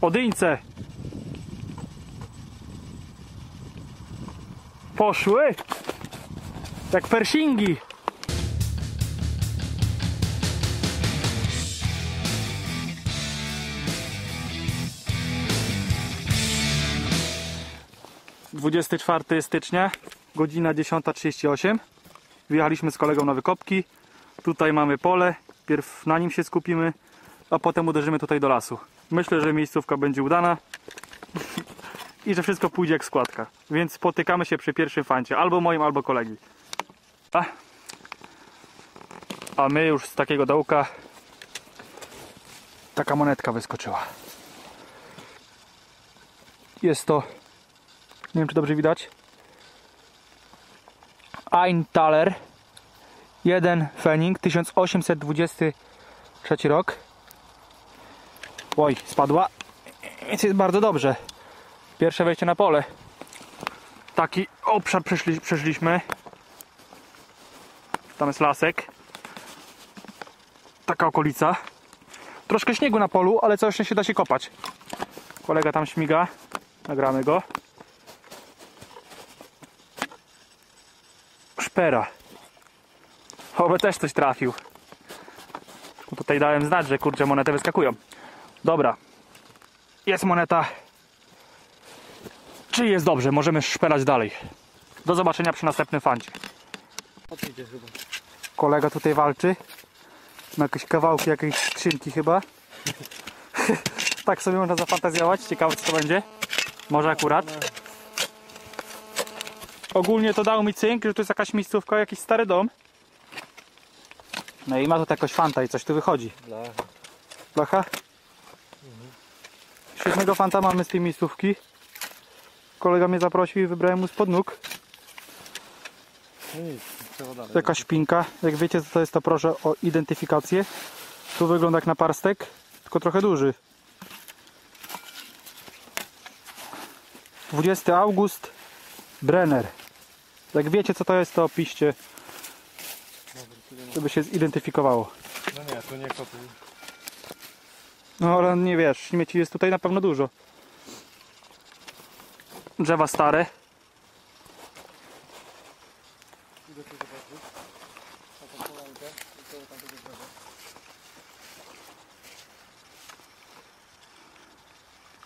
Odyńce. Poszły. Jak persingi. Dwudziesty czwarty stycznia, godzina 10.38. Wyjechaliśmy z kolegą na wykopki. Tutaj mamy pole. Pierw na nim się skupimy, a potem uderzymy tutaj do lasu. Myślę, że miejscówka będzie udana i że wszystko pójdzie jak składka. Więc spotykamy się przy pierwszym fancie, albo moim, albo kolegi. A, a my już z takiego dołka taka monetka wyskoczyła. Jest to, nie wiem czy dobrze widać, Eintaler 1 Fening 1823 rok. Oj, spadła. Więc jest bardzo dobrze. Pierwsze wejście na pole. Taki obszar przeszli, przeszliśmy. Tam jest lasek. Taka okolica. Troszkę śniegu na polu, ale coś się da się kopać. Kolega tam śmiga. Nagramy go. Szpera. Oby też coś trafił. Tutaj dałem znać, że kurczę monety wyskakują. Dobra. Jest moneta. Czy jest dobrze? Możemy szperać dalej. Do zobaczenia przy następnym fancie. Kolega tutaj walczy. Ma jakieś kawałki jakiejś skrzynki chyba. tak sobie można zafantazjować. Ciekawe co to będzie. Może akurat. Ogólnie to dał mi cynk, że to jest jakaś miejscówka, jakiś stary dom. No i ma tu jakoś fanta i coś tu wychodzi. Blacha. Blacha? Świetnego fanta mamy z tej miejscówki. Kolega mnie zaprosił i wybrałem mu spod nóg. Jakaś szpinka. Jak wiecie co to jest to proszę o identyfikację. Tu wygląda jak na parstek, tylko trochę duży. 20 august Brenner. Jak wiecie co to jest to piszcie, żeby się zidentyfikowało. No nie, to nie kopuj. No ale nie wiesz, śmieci jest tutaj na pewno dużo. Drzewa stare.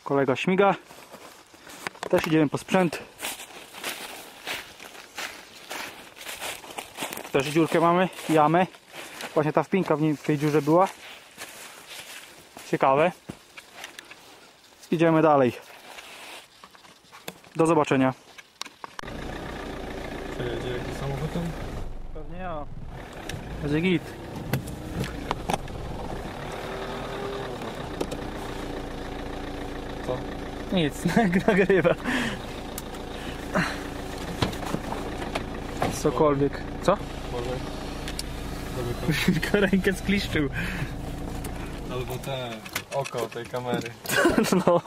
Kolega śmiga. Też idziemy po sprzęt. Też dziurkę mamy, jamę. Właśnie ta wpinka w, niej, w tej dziurze była. Ciekawe. Idziemy dalej. Do zobaczenia. Przejedzie jakiś samochód tam? Pewnie ja. Będzie git. Co? Nic, nagrywa. Cokolwiek. Co? Może? Tylko rękę skliszczył. Albo te oko tej kamery. No.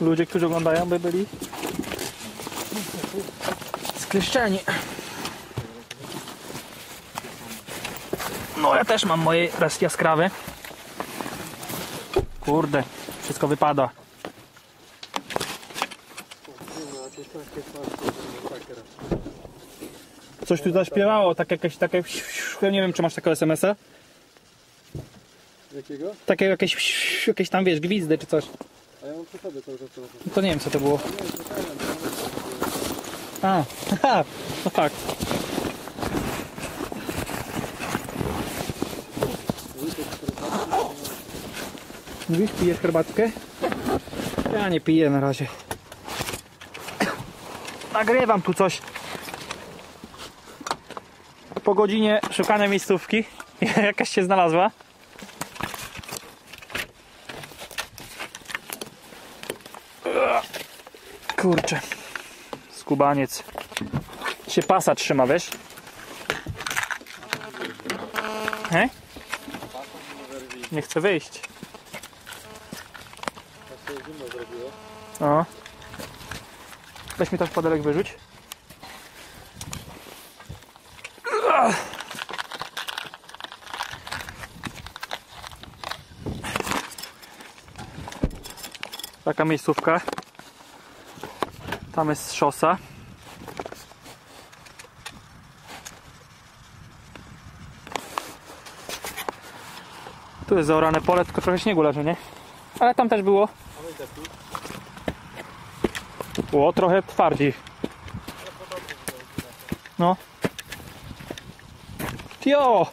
Ludzie, którzy oglądają, by byli skleszczeni. No ja też mam moje raz jaskrawe. Kurde, wszystko wypada. Coś tu zaśpiewało, tak jakieś takie... Ja nie wiem, czy masz takiego SMS-a? Jakiego? Takie jakieś, jakieś tam, wiesz, gwizdy czy coś. A ja mam przy sobie cały czas telefon. To nie wiem, co to było. Nie, czekałem, A, haha, no tak. Mówisz, pijesz herbatkę? Ja nie piję na razie. Nagrywam tu coś. Po godzinie szukania miejscówki jakaś się znalazła. Kurczę. Skubaniec. Się pasa trzyma, wiesz? He? Nie chce wyjść. O. Weź mi też padelek wyrzuć. Taka miejscówka. Tam jest szosa. Tu jest zaorane pole, tylko trochę śniegu leży, nie? Ale tam też było. Było trochę twardziej. No. Jo!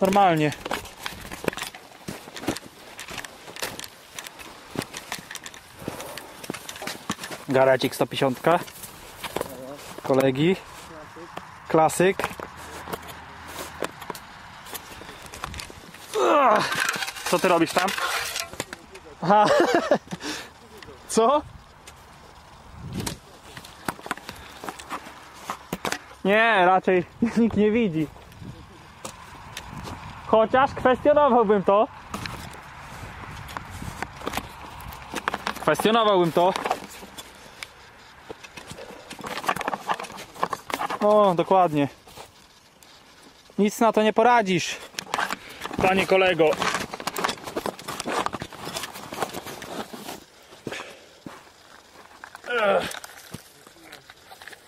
Normalnie. Garecik 150. Kolegi. Klasyk. Co ty robisz tam? Aha. Co? Nie, raczej nikt nie widzi. Chociaż kwestionowałbym to. Kwestionowałbym to. O, dokładnie. Nic na to nie poradzisz, panie kolego.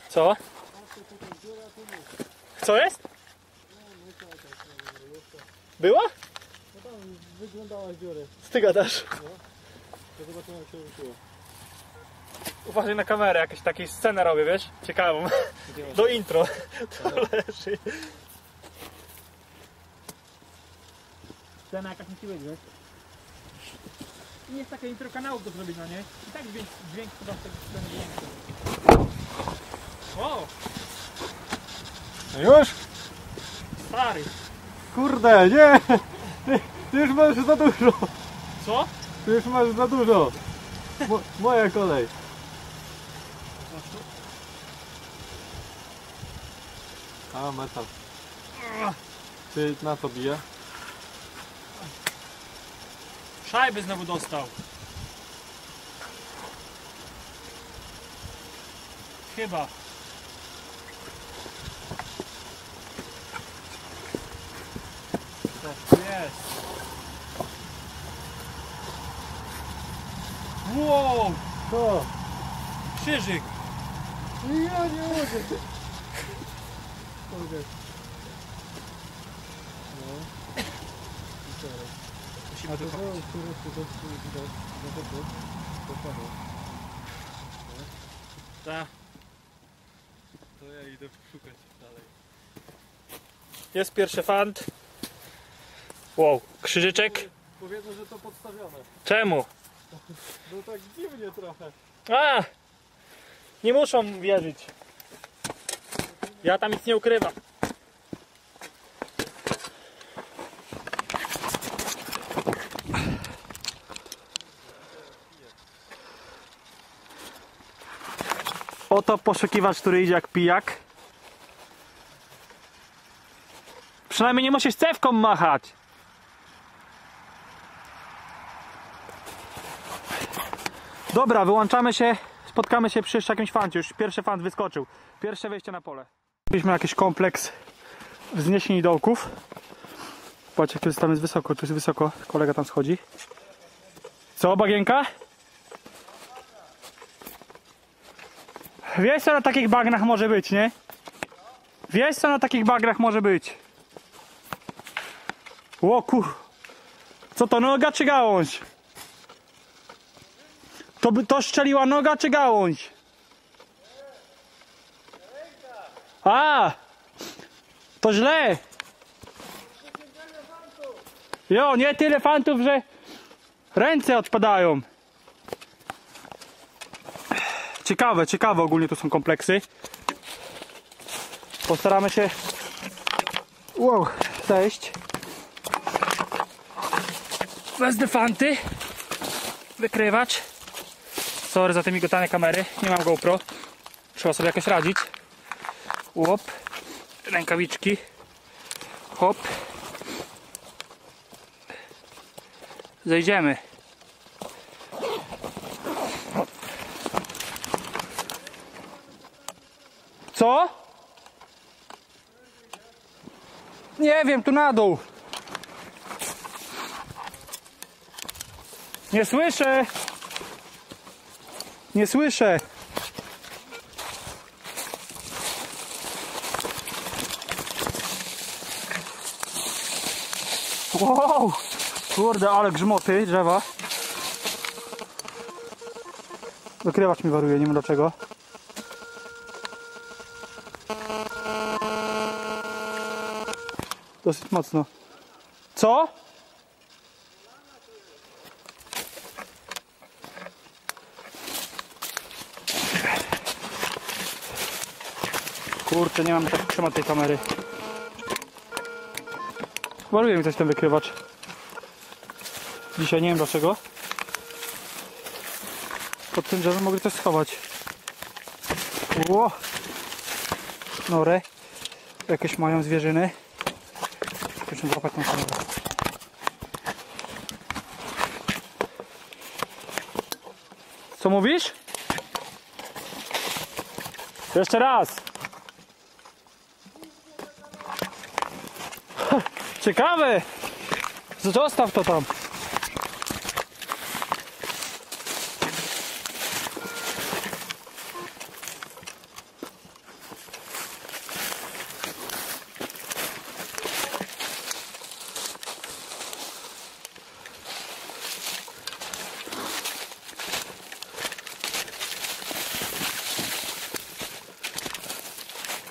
Co? Co jest? Była? Wyglądała z dziury. Ty gadasz. To zobaczymy jak się ruszyło. Uważaj na kamerę, jakieś takiej scenę robię, wiesz? Ciekawą. Do intro. To leży. Scena jakaś musi być, wiesz? I jest takie intro kanału do zrobienia, nie? I tak dźwięk, dźwięk chyba sceny większy. O, No już? stary. Kurde, nie! Ty, ty już masz za dużo! Co? Ty już masz za dużo! Mo, moja kolej. A, metal. Ty na co bije? Szajby znowu dostał. Chyba. Tak jest. Wow, Co? krzyżyk. Ja nie mogę! Kurde. No. I teraz. Musimy A to tylko... było, które tu do widać, no to tu, to padło. Ta. To ja idę szukać dalej. Jest pierwszy fant. Wow, krzyżyczek. Powiedzą, że to podstawione. Czemu? No tak dziwnie trochę. A! Nie muszą wierzyć. Ja tam nic nie ukrywam. Oto poszukiwacz, który idzie jak pijak. Przynajmniej nie musisz cewką machać. Dobra, wyłączamy się. Spotkamy się przy jakimś fancie. Już pierwszy fant wyskoczył. Pierwsze wejście na pole. Mieliśmy jakiś kompleks wzniesień i dołków. Patrzcie, jest, tam jest wysoko, tu jest wysoko. Kolega tam schodzi. Co, bagienka? Wiesz co na takich bagnach może być, nie? Wiesz co na takich bagnach może być? O kur... Co to, noga czy gałąź? To to szczeliła noga czy gałąź? A! To źle! Jo, nie tyle fantów, że ręce odpadają. Ciekawe, ciekawe ogólnie to są kompleksy. Postaramy się wow, zejść. Wezmę fanty. Wykrywać. Sorry za te migotane kamery. Nie mam GoPro. Trzeba sobie jakoś radzić. Łop. Rękawiczki. Hop. Zejdziemy. Co? Nie wiem, tu na dół. Nie słyszę! Nie słyszę! Wow! Kurde, ale grzmoty drzewa. Wykrywacz mi waruje, nie wiem dlaczego. Dosyć mocno. Co? Kurczę, nie mam tak trzymać tej kamery. Waruje mi coś ten wykrywacz. Dzisiaj nie wiem dlaczego. Pod tym drzewem mogli coś schować. Ło! Nory. Jakieś mają zwierzyny. Muszę złapać tą kamerę. Co mówisz? Jeszcze raz. Ciekawe. Zostaw to tam.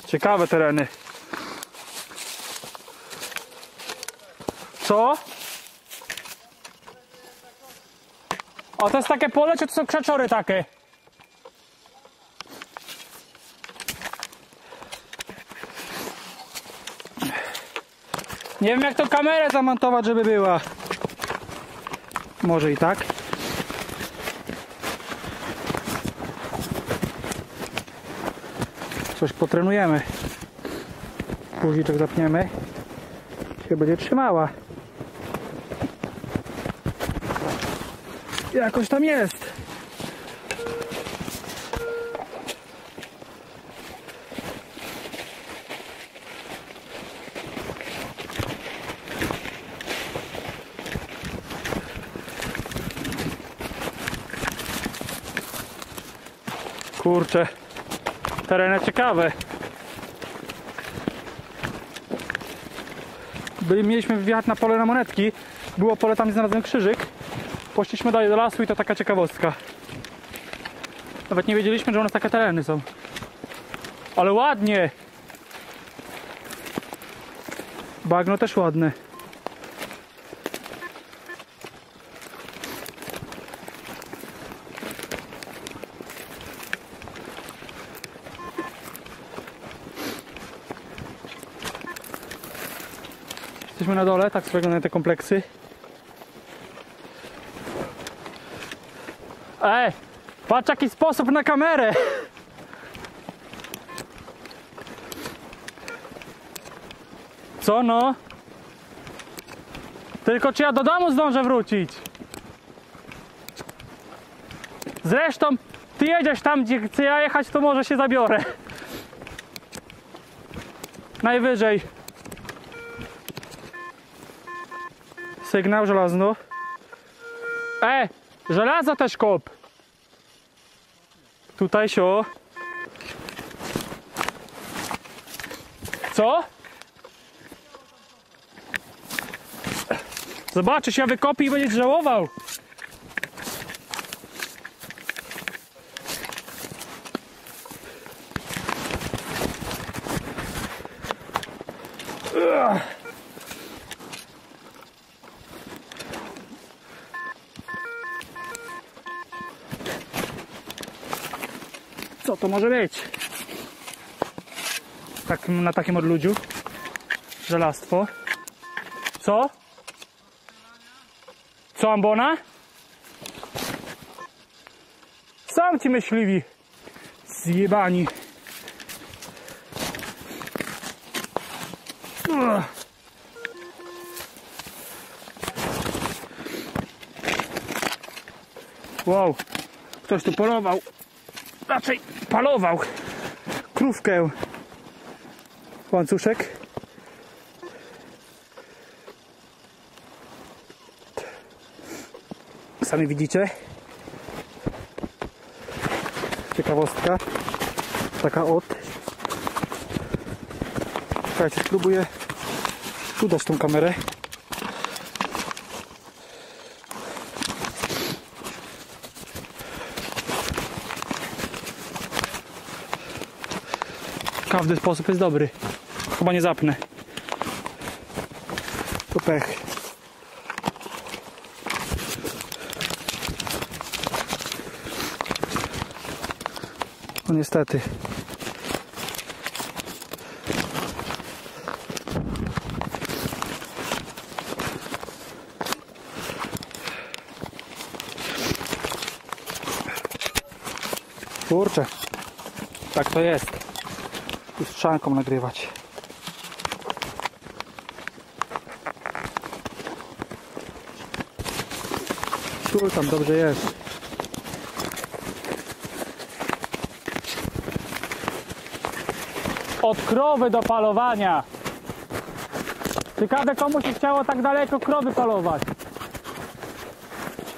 Ciekawe tereny. Co? O, to jest takie pole, czy to są krzaczory takie? Nie wiem jak to kamerę zamontować, żeby była. Może i tak. Coś potrenujemy. Guziczek zapniemy. Się będzie trzymała. Jakoś tam jest. Kurczę, tereny ciekawe. Byli, mieliśmy wjechać na pole na monetki. Było pole, tam znalazłem krzyżyk. Poszliśmy dalej do lasu i to taka ciekawostka. Nawet nie wiedzieliśmy, że nas takie tereny są. Ale ładnie! Bagno też ładne. Jesteśmy na dole, tak wyglądają te kompleksy. Ej, patrz jaki sposób na kamerę. Co no? Tylko czy ja do domu zdążę wrócić? Zresztą, ty jedziesz tam, gdzie chcę ja jechać, to może się zabiorę. Najwyżej. Sygnał żelazno. E, żelazo też kop. Tutaj sio. Co? Zobaczysz, ja wykopię i będziesz żałował. To może być? Tak, na takim odludziu. Żelastwo. Co? Co, ambona? Sam ci myśliwi. Zjebani. Wow, ktoś tu polował. Raczej palował krówkę. Łańcuszek. sami widzicie. Ciekawostka. Taka od. Słuchajcie, spróbuję tu dać tą kamerę. Każdy sposób jest dobry. Chyba nie zapnę. To pech. No niestety. Kurczę. Tak to jest. Tu z trzanką nagrywać. Ciul tam dobrze jest. Od krowy do palowania. Ciekawe komu się chciało tak daleko krowy palować.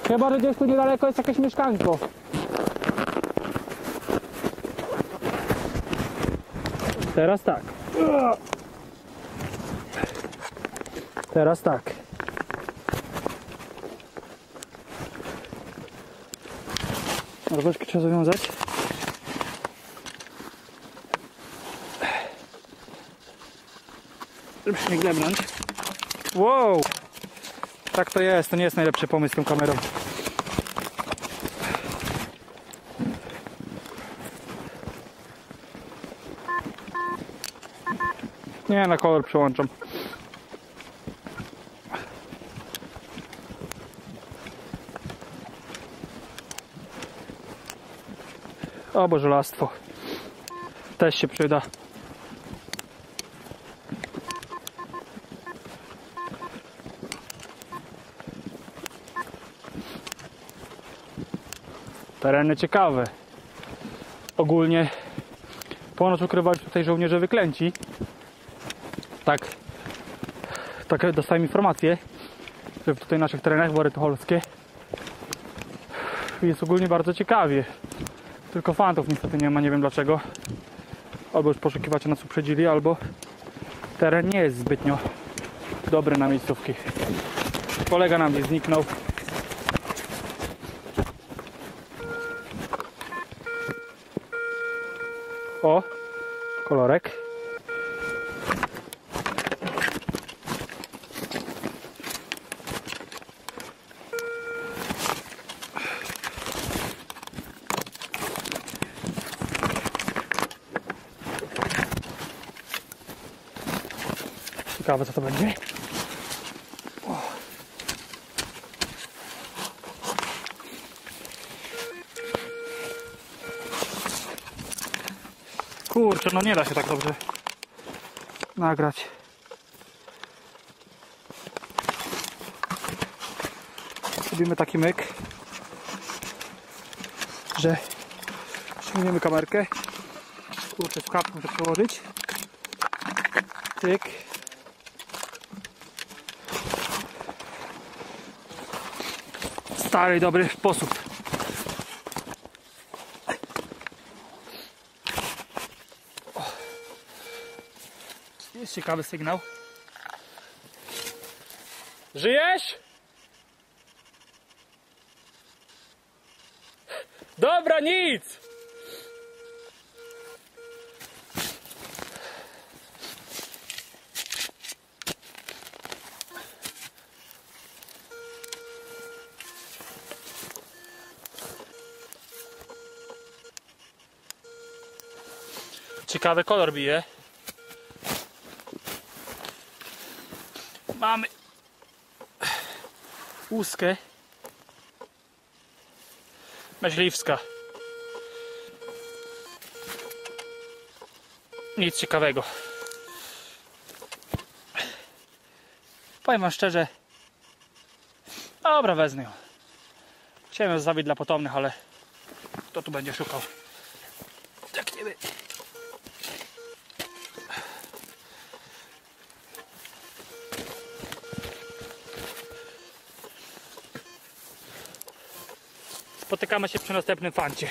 Chyba, że gdzieś tu niedaleko jest jakieś mieszkanko. Teraz tak. Teraz tak. Robaczki trzeba zawiązać. Żeby się nie glebnąć. Wow! Tak to jest, to nie jest najlepszy pomysł z tą kamerą. Nie, na kolor przełączam. O, bo żelastwo. Też się przyda. Tereny ciekawe. Ogólnie ponoć ukrywali tutaj żołnierze wyklęci. Tak. Tak dostałem informację, że tutaj w naszych terenach Bory Tucholskie jest ogólnie bardzo ciekawie. Tylko fantów niestety nie ma, nie wiem dlaczego. Albo już poszukiwacze nas uprzedzili, albo teren nie jest zbytnio dobry na miejscówki. Kolega nam gdzieś zniknął. O, kolorek. Ciekawe co to będzie. Kurczę, no nie da się tak dobrze nagrać. Robimy taki myk, że ściągniemy kamerkę. Kurczę, słuchawkę muszę przełożyć. Tyk. Stary, dobry sposób. Jest ciekawy sygnał. Żyjesz? Dobra, nic! Ciekawy kolor bije. Mamy łuskę myśliwska. Nic ciekawego. Powiem wam szczerze. Dobra, wezmę ją. Chciałem ją zostawić dla potomnych, ale kto tu będzie szukał? Spotykamy się przy następnym fancie.